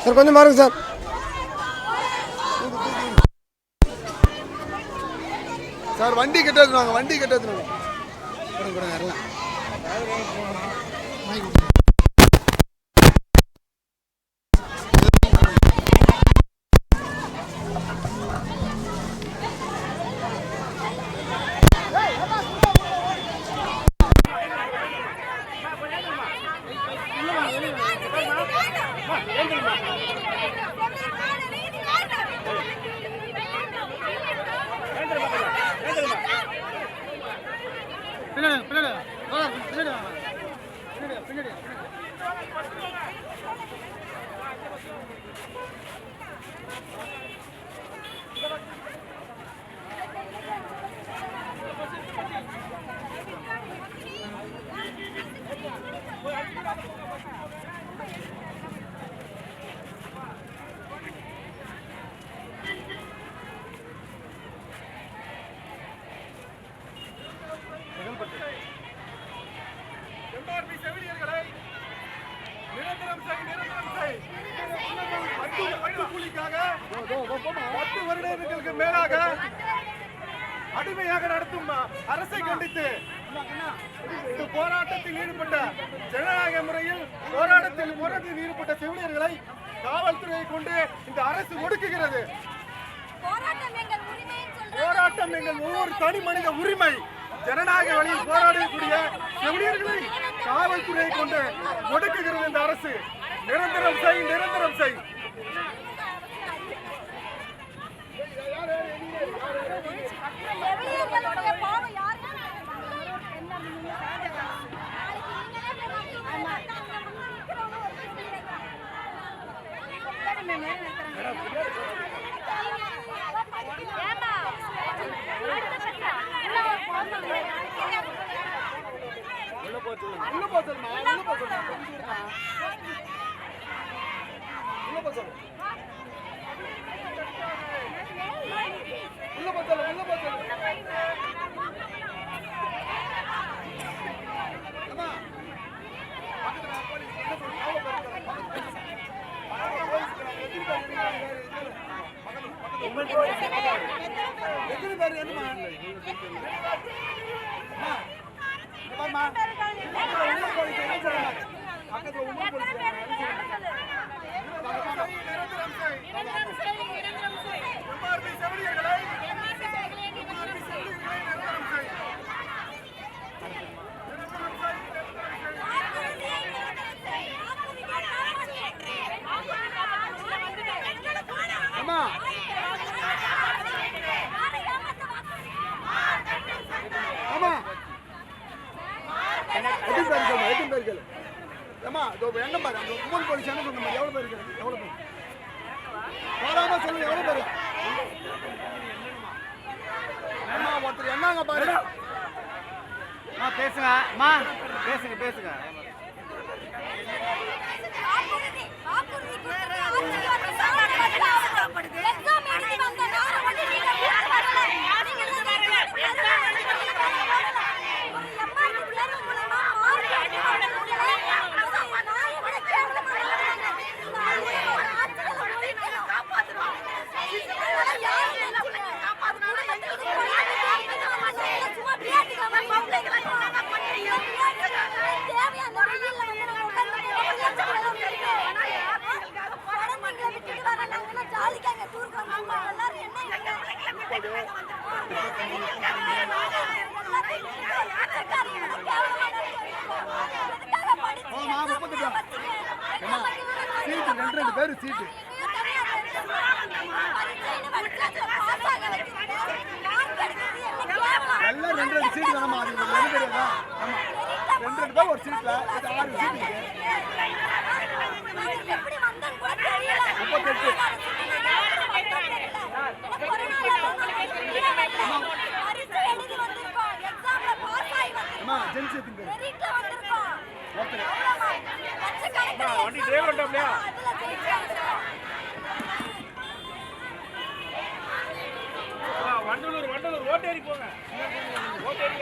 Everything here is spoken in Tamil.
சார் கொஞ்சம் பாருங்க சார். சார் வண்டி கெட்டதுனாங்க வண்டி கெட்டதுனாங்க கொடுங்க கொடுங்க எல்லாம் பின்னாடி பின்னாடி. பின்னாடி செவிலியர்களை நிரந்தரம் செய் நிரந்தரம் செய் பத்து பத்து கூலிக்காக பத்து வருடங்களுக்கு மேலாக அடிமையாக நடத்தும் அரசை கண்டித்து இந்த போராட்டத்தில் ஈடுபட்ட ஜனநாயக முறையில் போராட்டத்தில் போராட்டத்தில் ஈடுபட்ட செவிலியர்களை காவல்துறையை கொண்டு இந்த அரசு ஒடுக்குகிறது. போராட்டம் எங்கள் ஒவ்வொரு தனி மனித உரிமை. ஜனநாயக வழியில் போராடக்கூடிய செவிலியர்களை காவல்துறையை கொண்டு ஒடுக்குகிறது இந்த அரசு. நிரந்தரம் செய் நிரந்தரம் செய். உள்ள போ சொல்லுமா உள்ள போ சொல்லுமா உள்ள போ சொல்லு உள்ள போ சொல்லு உள்ள போ சொல்லு அம்மா பக்கத்துல போலீஸ் உள்ள போ அவ்வளவு பேர் இருக்காங்க. பக்கத்துல போலீஸ் இருக்காங்க. எத்தனை பேர் இருக்காங்க? பக்கத்துல பக்கத்துல எத்தனை பேர் என்னமா அம்மா அம்மா பக்கத்துல உள்ள போலீஸ் என்ன சொல்றாங்க பக்கத்துல உள்ள போலீஸ் எம்ஆர்பி செவிலியர்களை எம்ஆர்பி செவிலியர்களை நிரந்தரம் செய் நிரந்தரம் செய் நிரந்தரம் செய் அம்மா ஆமா. எத்தனை பேர் சொல்லுமா எத்தனை பேர் கேளு ஏமா இதோ எங்க பாரு. அந்த உமன் போலீஸ் என்ன எவ்வளவு பேர் சொல்லுங்க எவ்வளவு பேர்? அம்மா ஒருத்தர் என்னங்க பாரு? அம்மா பேசுங்க. அம்மா பேசுங்க பேசுங்க. வாக்குறுதி வாக்குறுதி சீட்டு ரெண்டு ரெண்டு பேர் சீட்டு எல்லாம் ரெண்டு ரெண்டு சீட்டு தானம்மா அது உங்களுக்கு என்ன தெரியாதா ஆமா ரெண்டு ரெண்டு பேர் ஒரு சீட்ல இது ஆறு சீட்டு முப்பத்தெட்டு. வண்டி டிரைவர் டப்லையா வண்டலூர் வண்டலூர் ஓட்டேரி போங்க. ஓட்டேரி